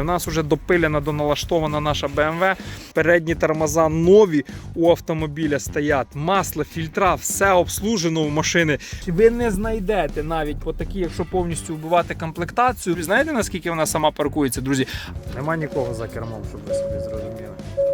У нас вже допилена доналаштована наша BMW. Передні тормоза нові у автомобіля стоять. Масло, фільтра, все обслужено у машини. Ви не знайдете навіть по такій, якщо повністю вбивати комплектацію. Знаєте наскільки вона сама паркується, друзі? Нема нікого за кермом, щоб ви собі зрозуміли.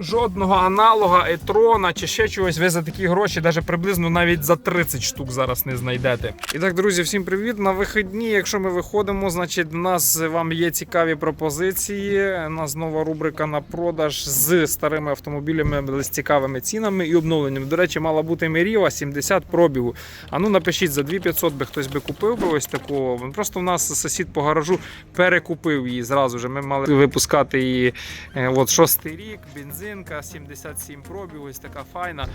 Жодного аналога, етрона чи ще чогось ви за такі гроші, навіть приблизно навіть за 30 штук зараз не знайдете. І так, друзі, всім привіт. На вихідні, якщо ми виходимо, значить у нас вам є цікаві пропозиції. У нас нова рубрика на продаж з старими автомобілями, з цікавими цінами і обновленням. До речі, мала бути Меріва 70 пробігу. А ну напишіть за 2500 би хтось би купив би ось таку. Просто у нас сусід по гаражу перекупив її зразу ж. Ми мали випускати її е, от шостий рік, бензинка, 77 пробіг, ось така файна.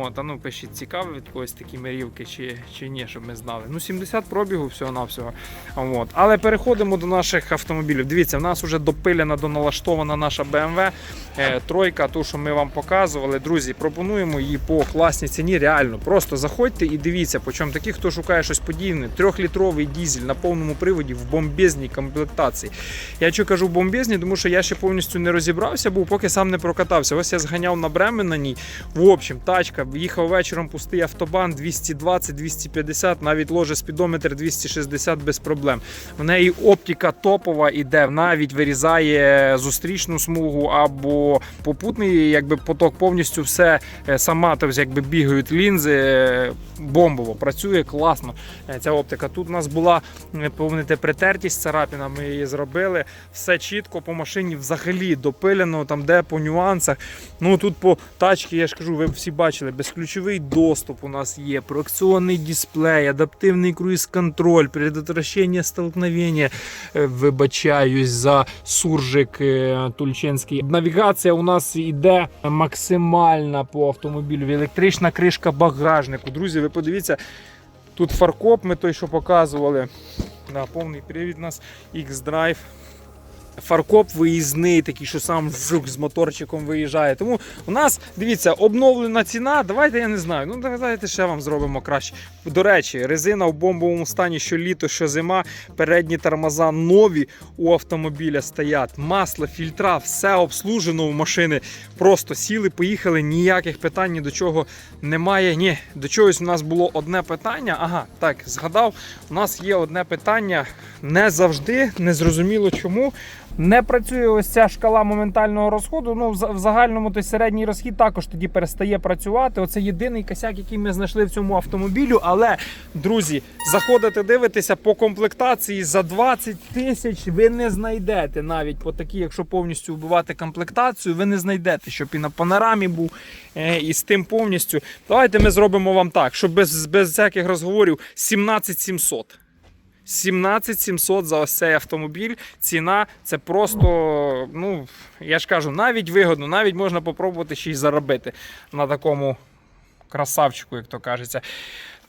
От, а ну пишіть, цікаві від когось такі мерівки чи, чи ні, щоб ми знали. Ну 70 пробігу всього-навсього. От. Але переходимо до наших автомобілів. Дивіться, в нас вже допилена, доналаштована наша BMW. Е, тройка, ту, що ми вам показували. Друзі, пропонуємо її по класній ціні. Реально, просто заходьте і дивіться, причому такі, хто шукає щось подібне, трьохлітровий дізель на повному приводі в бомбезній комплектації. Я що кажу бомбезні, тому що я ще повністю не розібрався, був, поки сам не прокатався. Ось я зганяв на Бремен на ній. В общем, тачка, їхав вечором пустий автобан 220-250, навіть ложе спідометр 260 без проблем. В неї оптика топова іде, навіть вирізає зустрічну смугу або попутний якби, поток повністю все е, сама, тобто якби бігають лінзи. е, Бомбово працює класно. е, Ця оптика. Тут у нас була помните притертість царапіна, ми її зробили. Все чітко по машині взагалі допилено, там де по нюансах. Ну тут по тачці, я ж кажу, ви всі бачили, безключовий доступ у нас є, проекційний дисплей, адаптивний круїз-контроль, предотвращення столкновення. Е, Вибачаюсь за суржик е, тульчинський. Навігація у нас йде максимальна по автомобілю. Електрична кришка багажнику. Друзі, ви подивіться. Тут фаркоп, ми той, що показували. На повний привід у нас X-Drive. Фаркоп виїзний, такий, що сам жук з моторчиком виїжджає. Тому у нас, дивіться, обновлена ціна. Давайте я не знаю. Ну давайте ще вам зробимо краще. До речі, резина в бомбовому стані, що літо, що зима. Передні тормоза нові у автомобіля стоять. Масло, фільтра, все обслужено у машини. Просто сіли, поїхали, ніяких питань ні до чого немає. Ні, до чогось у нас було одне питання. Ага, так, згадав, у нас є одне питання. Не завжди, не зрозуміло чому. Не працює ось ця шкала моментального розходу. Ну, в за- загальному той середній розхід також тоді перестає працювати. Оце єдиний косяк, який ми знайшли в цьому автомобілю. Але, друзі, заходите, дивитеся по комплектації за 20 тисяч ви не знайдете навіть по такій, якщо повністю вбивати комплектацію, ви не знайдете, щоб і на панорамі був, е, і з тим повністю. Давайте ми зробимо вам так, щоб без, без всяких розговорів 17 700. 17 700 за ось цей автомобіль. Ціна це просто, ну я ж кажу, навіть вигодно, навіть можна попробувати ще й заробити на такому красавчику, як то кажеться.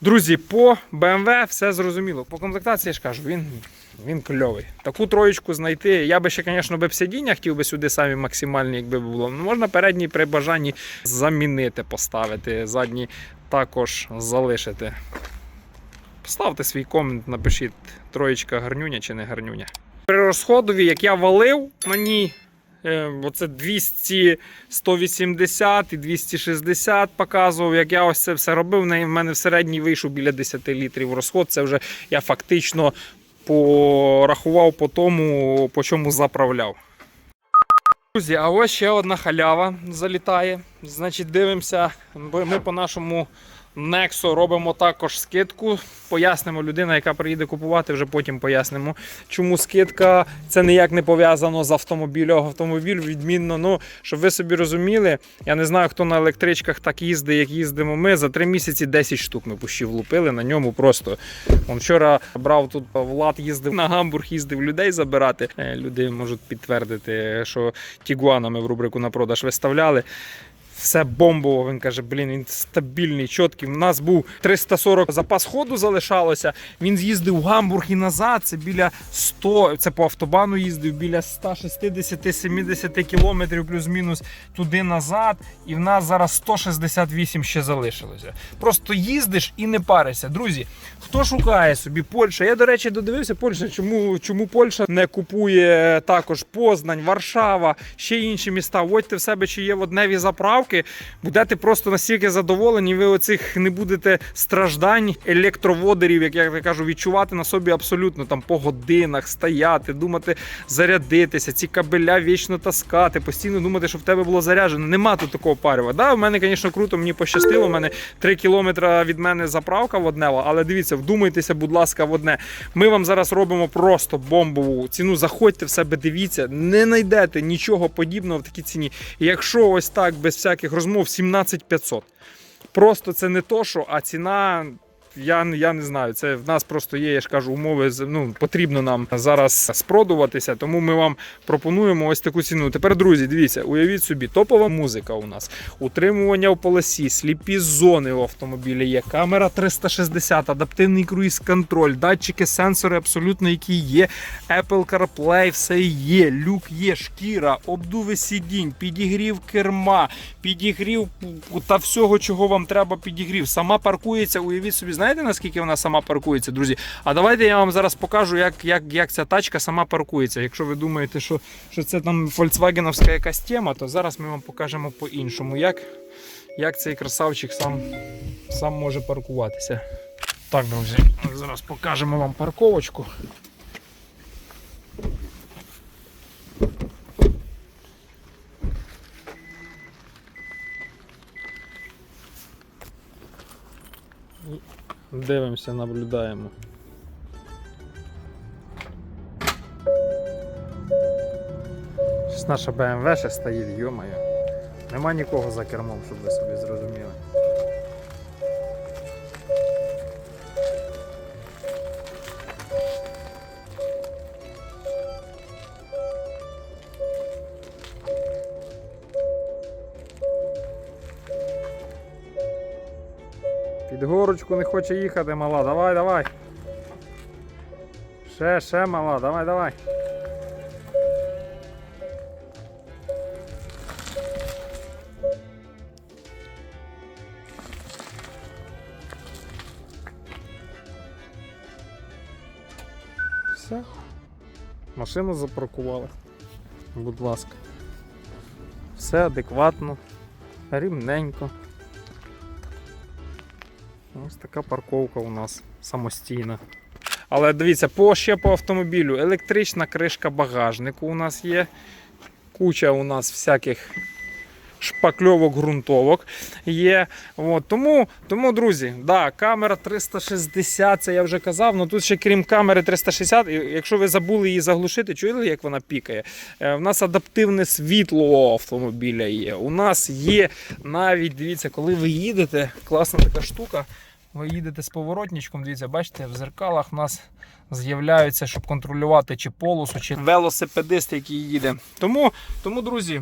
Друзі, по BMW все зрозуміло. По комплектації я ж кажу, він, він кльовий. Таку троєчку знайти. Я би ще, звісно, б сидіння хотів би сюди самі максимальні, якби було. Ну, можна передні при бажанні замінити, поставити, задні також залишити. Поставте свій комент, напишіть, троєчка гарнюня чи не гарнюня. При розходові, як я валив ній, е, оце 200, 180 і 260 показував, як я ось це все робив. В мене в середній вийшов біля 10 літрів розход. Це вже я фактично порахував по тому, по чому заправляв. Друзі, а ось ще одна халява залітає. Значить, дивимося, ми по нашому Nexo робимо також скидку. Пояснимо людина, яка приїде купувати, вже потім пояснимо, чому скидка. Це ніяк не пов'язано з автомобілем. Автомобіль відмінно. Ну, щоб ви собі розуміли, я не знаю, хто на електричках так їздить, як їздимо ми. За три місяці 10 штук ми пущі влупили на ньому просто. Вон вчора брав тут Влад, їздив на Гамбург, їздив людей забирати. Е, Люди можуть підтвердити, що тігуанами в рубрику на продаж виставляли. Все бомбово. Він каже, блін, він стабільний, чіткий. У нас був 340 запас ходу залишалося. Він з'їздив в Гамбург і назад. Це біля 100, це по автобану їздив біля 160-70 кілометрів плюс-мінус туди назад. І в нас зараз 168 ще залишилося. Просто їздиш і не паришся. Друзі, хто шукає собі Польща? Я, до речі, додивився Польща. Чому, чому Польща не купує також Познань, Варшава, ще інші міста? Вводьте в себе, чи є водневі заправки. Будете просто настільки задоволені, ви оцих не будете страждань електроводерів, як я кажу, відчувати на собі абсолютно там по годинах, стояти, думати, зарядитися, ці кабеля вічно таскати, постійно думати, що в тебе було заряджено. Нема тут такого парива. Да, в мене, звісно, круто, мені пощастило. У мене 3 кілометри від мене заправка воднева, але дивіться, вдумайтеся, будь ласка, в одне. Ми вам зараз робимо просто бомбову ціну. Заходьте в себе, дивіться, не знайдете нічого подібного в такій ціні. І якщо ось так без всяких розмов 17500. Просто це не то, що, а ціна. Я, я не знаю, це в нас просто є, я ж кажу, умови. Ну, потрібно нам зараз спродуватися, тому ми вам пропонуємо ось таку ціну. Тепер, друзі, дивіться, уявіть собі, топова музика у нас, утримування в полосі, сліпі зони в автомобілі є, камера 360, адаптивний круїз-контроль, датчики, сенсори абсолютно які є. Apple CarPlay, все є, люк є, шкіра, обдуви сидінь, підігрів керма, підігрів та всього, чого вам треба, підігрів. Сама паркується, уявіть собі, знаєте наскільки вона сама паркується, друзі? А давайте я вам зараз покажу, як, як, як ця тачка сама паркується. Якщо ви думаєте, що, що це там Volkswagenівська якась тема, то зараз ми вам покажемо по-іншому, як, як цей красавчик сам, сам може паркуватися. Так, друзі, зараз покажемо вам парковочку. Дивимося, наблюдаємо. Наша BMW ще стоїть, йомаю. Нема нікого за кермом, щоб ви собі зрозуміли. Під не хоче їхати, мала. Давай, давай. Ще, ще мала, давай, давай. Все. Машину запаркували. Будь ласка. Все адекватно, рівненько. Ось така парковка у нас самостійна. Але дивіться, по ще по автомобілю. Електрична кришка багажнику у нас є. Куча у нас всяких шпакльовок, ґрунтовок є. От, тому, тому, друзі, да, камера 360, це я вже казав. Ну тут ще крім камери 360, якщо ви забули її заглушити, чуєте, як вона пікає? Е, У нас адаптивне світло автомобіля є. У нас є навіть, дивіться, коли ви їдете, класна така штука. Ви їдете з поворотничком, дивіться, бачите, в зеркалах у нас з'являються, щоб контролювати чи полосу, чи велосипедист, який їде. Тому, тому друзі,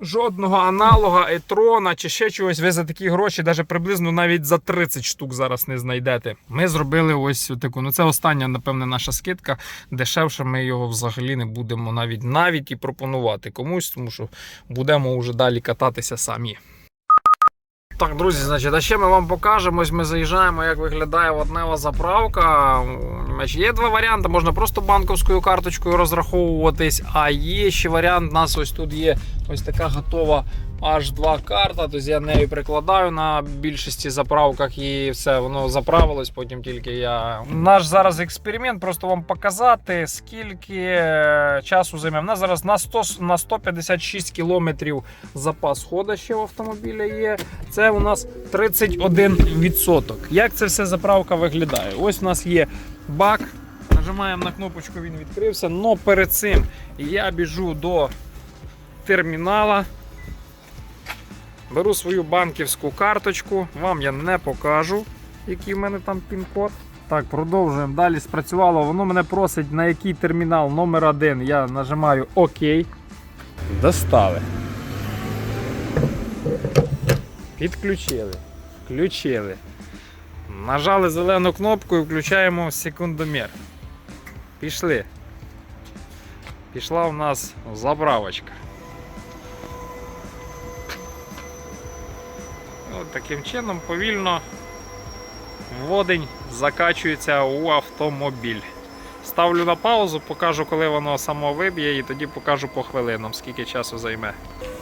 жодного аналога, етрона чи ще чогось ви за такі гроші, навіть приблизно навіть за 30 штук зараз не знайдете. Ми зробили ось таку. Ну це остання, напевне, наша скидка. Дешевше ми його взагалі не будемо навіть навіть і пропонувати комусь, тому що будемо вже далі кататися самі. Так, друзі, значить, а ще ми вам покажемо. Ось ми заїжджаємо, як виглядає воднева заправка. Є два варіанти. Можна просто банковською карточкою розраховуватись, а є ще варіант. У нас ось тут є ось така готова H2 карта. Тобто я нею прикладаю на більшості заправках і все, воно заправилось. Потім тільки я. Наш зараз експеримент, просто вам показати, скільки е, часу займе. У нас зараз на 100, на 156 кілометрів запас хода ще в автомобіля є. Це у нас 31%. Як це все заправка виглядає? Ось у нас є бак. Нажимаємо на кнопочку, він відкрився. Но перед цим я біжу до термінала. Беру свою банківську карточку, вам я не покажу, який в мене там пін-код. Так, продовжуємо. Далі спрацювало. Воно мене просить на який термінал номер один. Я нажимаю ОК. Достали. Підключили. Включили. Нажали зелену кнопку і включаємо секундомір. Пішли. Пішла у нас заправочка. От таким чином повільно водень закачується у автомобіль. Ставлю на паузу, покажу, коли воно само виб'є, і тоді покажу по хвилинам, скільки часу займе.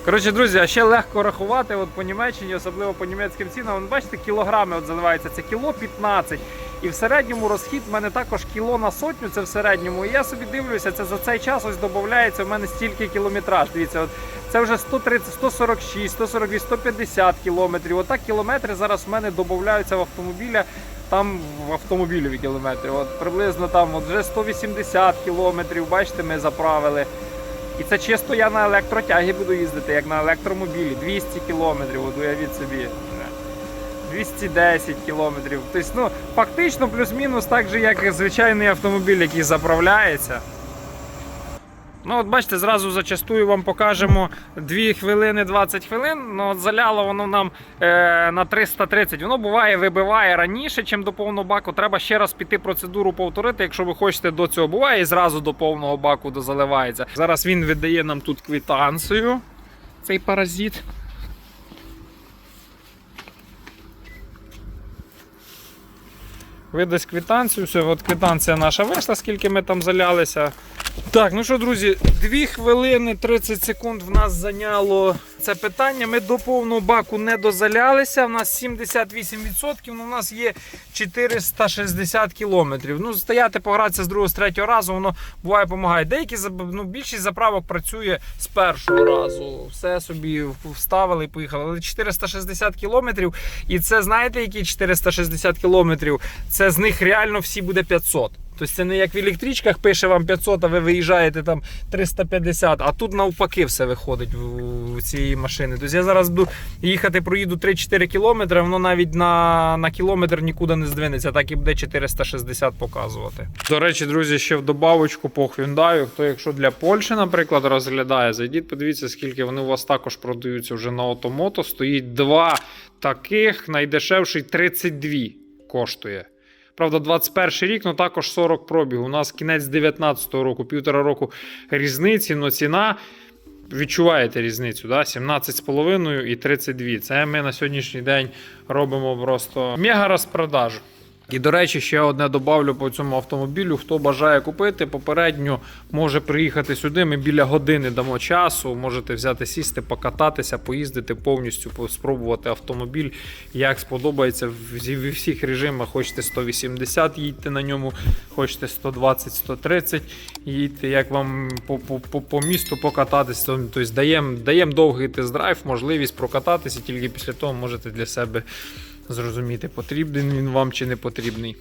Коротше, друзі, а ще легко рахувати от по Німеччині, особливо по німецьким цінам. Бачите, кілограми от заливається, це кіло 15. І в середньому розхід в мене також кіло на сотню, це в середньому. І я собі дивлюся, це за цей час ось додається в мене стільки кілометраж. Дивіться, от це вже 130, 146, 142, 150 кілометрів. Отак кілометри зараз в мене додаються в автомобіля. Там в автомобілеві кілометри. От приблизно там от вже 180 кілометрів. Бачите, ми заправили. І це чисто я на електротягі буду їздити, як на електромобілі. 200 кілометрів, от уявіть собі. 210 кілометрів. Тобто, ну, фактично плюс-мінус так же, як звичайний автомобіль, який заправляється. Ну, от бачите, зразу зачастую вам покажемо 2 хвилини 20 хвилин. Ну, заляло воно нам е, на 330. Воно буває, вибиває раніше, ніж до повного баку. Треба ще раз піти процедуру повторити, якщо ви хочете до цього. Буває і зразу до повного баку дозаливається. Зараз він віддає нам тут квитанцію, цей паразит. Видасть квитанцію, все, от квитанція наша вийшла, скільки ми там залялися. Так, ну що, друзі, 2 хвилини 30 секунд в нас зайняло це питання. Ми до повного баку не дозалялися. У нас 78%, ну, у нас є 460 кілометрів. Ну, стояти, погратися з другого, з третього разу, воно буває допомагає. Деякі ну, більшість заправок працює з першого разу. Все собі вставили і поїхали. Але 460 кілометрів. І це знаєте, які 460 кілометрів? Це з них реально всі буде 500. Тобто це не як в електричках пише вам 500, а ви виїжджаєте там 350, а тут навпаки все виходить в цієї машини. Тобто я зараз буду їхати, проїду 3-4 кілометри, воно навіть на, на кілометр нікуди не здвинеться, так і буде 460 показувати. До речі, друзі, ще в добавочку по Hyundai, хто якщо для Польщі, наприклад, розглядає, зайдіть, подивіться, скільки вони у вас також продаються вже на Отомото. Стоїть два таких, найдешевший 32 коштує. Правда, 21 рік, ну також 40 пробіг. У нас кінець 19-го року, півтора року різниці, але ціна. Відчуваєте різницю, да? 17,5 і 32. Це ми на сьогоднішній день робимо просто мега розпродажу. І, до речі, ще одне добавлю по цьому автомобілю. Хто бажає купити, попередньо може приїхати сюди. Ми біля години дамо часу. Можете взяти сісти, покататися, поїздити повністю, спробувати автомобіль. Як сподобається в всіх режимах. Хочете 180, їдьте на ньому, хочете 120, 130, їдьте, як вам по, місту покататися. Тобто даємо даєм довгий тест-драйв, можливість прокататися, тільки після того можете для себе зрозуміти, потрібен він вам чи не потрібний.